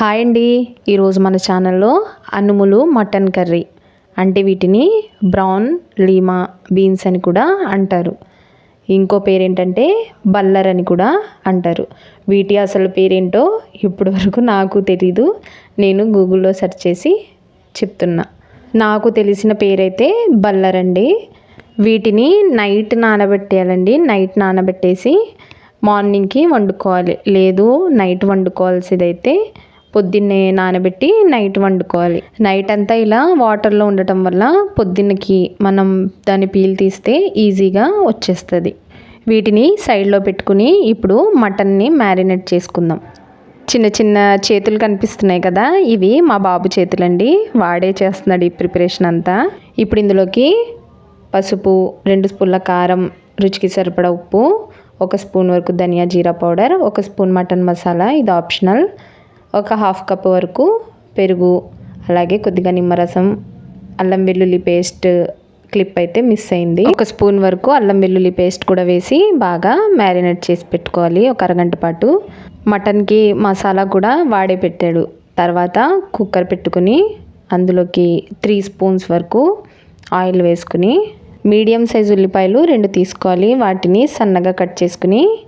Hi అండి. ఈరోజు మన ఛానల్లో అనుములు మటన్ కర్రీ అంటే వీటిని బ్రౌన్ లీమా బీన్స్ అని కూడా అంటారు. ఇంకో పేరేంటంటే బల్లర్ అని కూడా అంటారు. వీటి అసలు పేరేంటో ఇప్పటి వరకు నాకు తెలీదు. నేను గూగుల్లో సెర్చ్ చేసి చెప్తున్నా. నాకు తెలిసిన పేరైతే బల్లర్ అండి. వీటిని నైట్ నానబెట్టేయాలండి. నైట్ నానబెట్టేసి మార్నింగ్కి వండుకోవాలి. లేదు నైట్ వండుకోవాల్సిందైతే పొద్దున్నే నానబెట్టి నైట్ వండుకోవాలి. నైట్ అంతా ఇలా వాటర్లో ఉండటం వల్ల పొద్దున్నకి మనం దాన్ని పీల్ తీస్తే ఈజీగా వచ్చేస్తుంది. వీటిని సైడ్లో పెట్టుకుని ఇప్పుడు మటన్ని మ్యారినేట్ చేసుకుందాం. చిన్న చిన్న చేతులు కనిపిస్తున్నాయి కదా ఇవి మా బాబు చేతులండి. వాడే చేస్తున్నాడు ఈ ప్రిపరేషన్ అంతా. ఇప్పుడు ఇందులోకి పసుపు రెండు స్పూన్ల కారం రుచికి సరిపడా ఉప్పు ఒక స్పూన్ వరకు ధనియా జీరా పౌడర్ ఒక స్పూన్ మటన్ మసాలా ఇది ఆప్షనల్. ఒక హాఫ్ కప్ వరకు పెరుగు అలాగే కొద్దిగా నిమ్మరసం అల్లం వెల్లుల్లి పేస్ట్ క్లిప్ అయితే మిస్ అయింది. ఒక స్పూన్ వరకు అల్లం వెల్లుల్లి పేస్ట్ కూడా వేసి బాగా మ్యారినేట్ చేసి పెట్టుకోవాలి. ఒక అరగంట పాటు. మటన్కి మసాలా కూడా వాడే పెట్టాడు. తర్వాత కుక్కర్ పెట్టుకుని అందులోకి త్రీ స్పూన్స్ వరకు ఆయిల్ వేసుకుని మీడియం సైజ్ ఉల్లిపాయలు రెండు తీసుకోవాలి. వాటిని సన్నగా కట్ చేసుకుని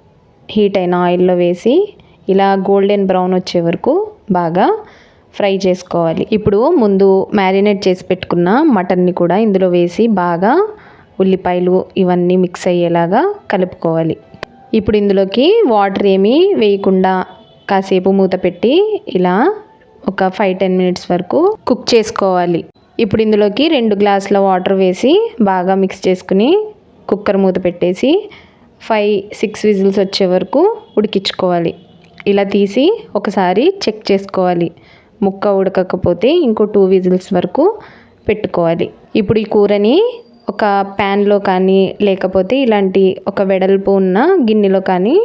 హీట్ అయిన ఆయిల్లో వేసి ఇలా గోల్డెన్ బ్రౌన్ వచ్చే వరకు బాగా ఫ్రై చేసుకోవాలి. ఇప్పుడు ముందు మ్యారినేట్ చేసి పెట్టుకున్న మటన్ని కూడా ఇందులో వేసి బాగా ఉల్లిపాయలు ఇవన్నీ మిక్స్ అయ్యేలాగా కలుపుకోవాలి. ఇప్పుడు ఇందులోకి వాటర్ ఏమీ వేయకుండా కాసేపు మూత పెట్టి ఇలా ఒక ఫైవ్ టెన్ మినిట్స్ వరకు కుక్ చేసుకోవాలి. ఇప్పుడు ఇందులోకి రెండు గ్లాసుల వాటర్ వేసి బాగా మిక్స్ చేసుకుని కుక్కర్ మూత పెట్టేసి ఫైవ్ సిక్స్ విజిల్స్ వచ్చే వరకు ఉడికించుకోవాలి. ఇలా తీసి ఒకసారి చెక్ చేసుకోవాలి. ముక్క ఉడకకపోతే ఇంకో టూ విజిల్స్ వరకు పెట్టుకోవాలి. ఇప్పుడు ఈ కూరని ఒక ప్యాన్లో కానీ లేకపోతే ఇలాంటి ఒక వెడల్పు ఉన్న గిన్నెలో కానీ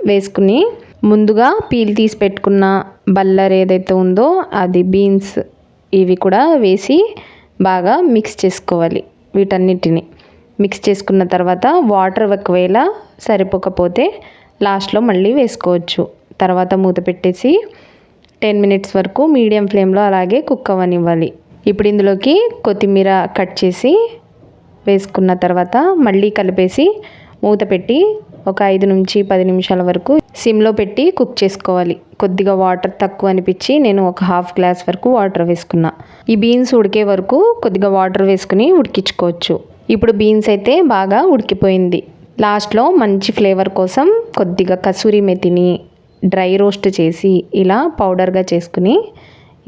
వేసుకుని ముందుగా పీల్ తీసి పెట్టుకున్న బల్లర్ ఏదైతే ఉందో అది బీన్స్ ఇవి కూడా వేసి బాగా మిక్స్ చేసుకోవాలి వీటన్నిటిని. మిక్స్ చేసుకున్న తర్వాత వాటర్ ఒకవేళ సరిపోకపోతే లాస్ట్లో మళ్ళీ వేసుకోవచ్చు. తర్వాత మూత పెట్టేసి టెన్ మినిట్స్ వరకు మీడియం ఫ్లేమ్లో అలాగే కుక్ అవ్వనివ్వాలి. ఇప్పుడు ఇందులోకి కొత్తిమీర కట్ చేసి వేసుకున్న తర్వాత మళ్ళీ కలిపేసి మూత పెట్టి ఒక ఐదు నుంచి పది నిమిషాల వరకు సిమ్లో పెట్టి కుక్ చేసుకోవాలి. కొద్దిగా వాటర్ తక్కువ అనిపించి నేను ఒక హాఫ్ గ్లాస్ వరకు వాటర్ వేసుకున్నా. ఈ బీన్స్ ఉడికే వరకు కొద్దిగా వాటర్ వేసుకుని ఉడికించుకోవచ్చు. ఇప్పుడు బీన్స్ అయితే బాగా ఉడికిపోయింది. లాస్ట్లో మంచి ఫ్లేవర్ కోసం కొద్దిగా కసూరి మెతిని డ్రై రోస్ట్ చేసి ఇలా పౌడర్గా చేసుకుని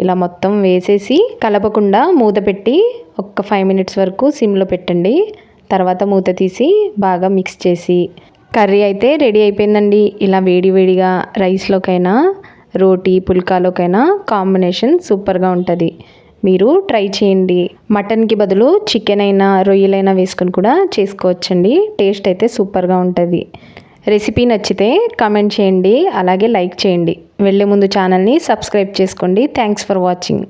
ఇలా మొత్తం వేసేసి కలపకుండా మూత పెట్టి ఒక్క ఫైవ్ మినిట్స్ వరకు సిమ్లో పెట్టండి. తర్వాత మూత తీసి బాగా మిక్స్ చేసి కర్రీ అయితే రెడీ అయిపోయిందండి. ఇలా వేడివేడిగా రైస్లోకైనా రోటీ పుల్కాలోకైనా కాంబినేషన్ సూపర్గా ఉంటుంది. మీరు ట్రై చేయండి. మటన్కి బదులు చికెన్ అయినా రొయ్యలైనా వేసుకొని కూడా చేసుకోవచ్చండి. టేస్ట్ అయితే సూపర్గా ఉంటుంది. రెసిపీ నచ్చితే కామెంట్ చేయండి అలాగే లైక్ చేయండి. వెళ్ళే ముందు ఛానల్ని సబ్స్క్రైబ్ చేసుకోండి. Thanks for watching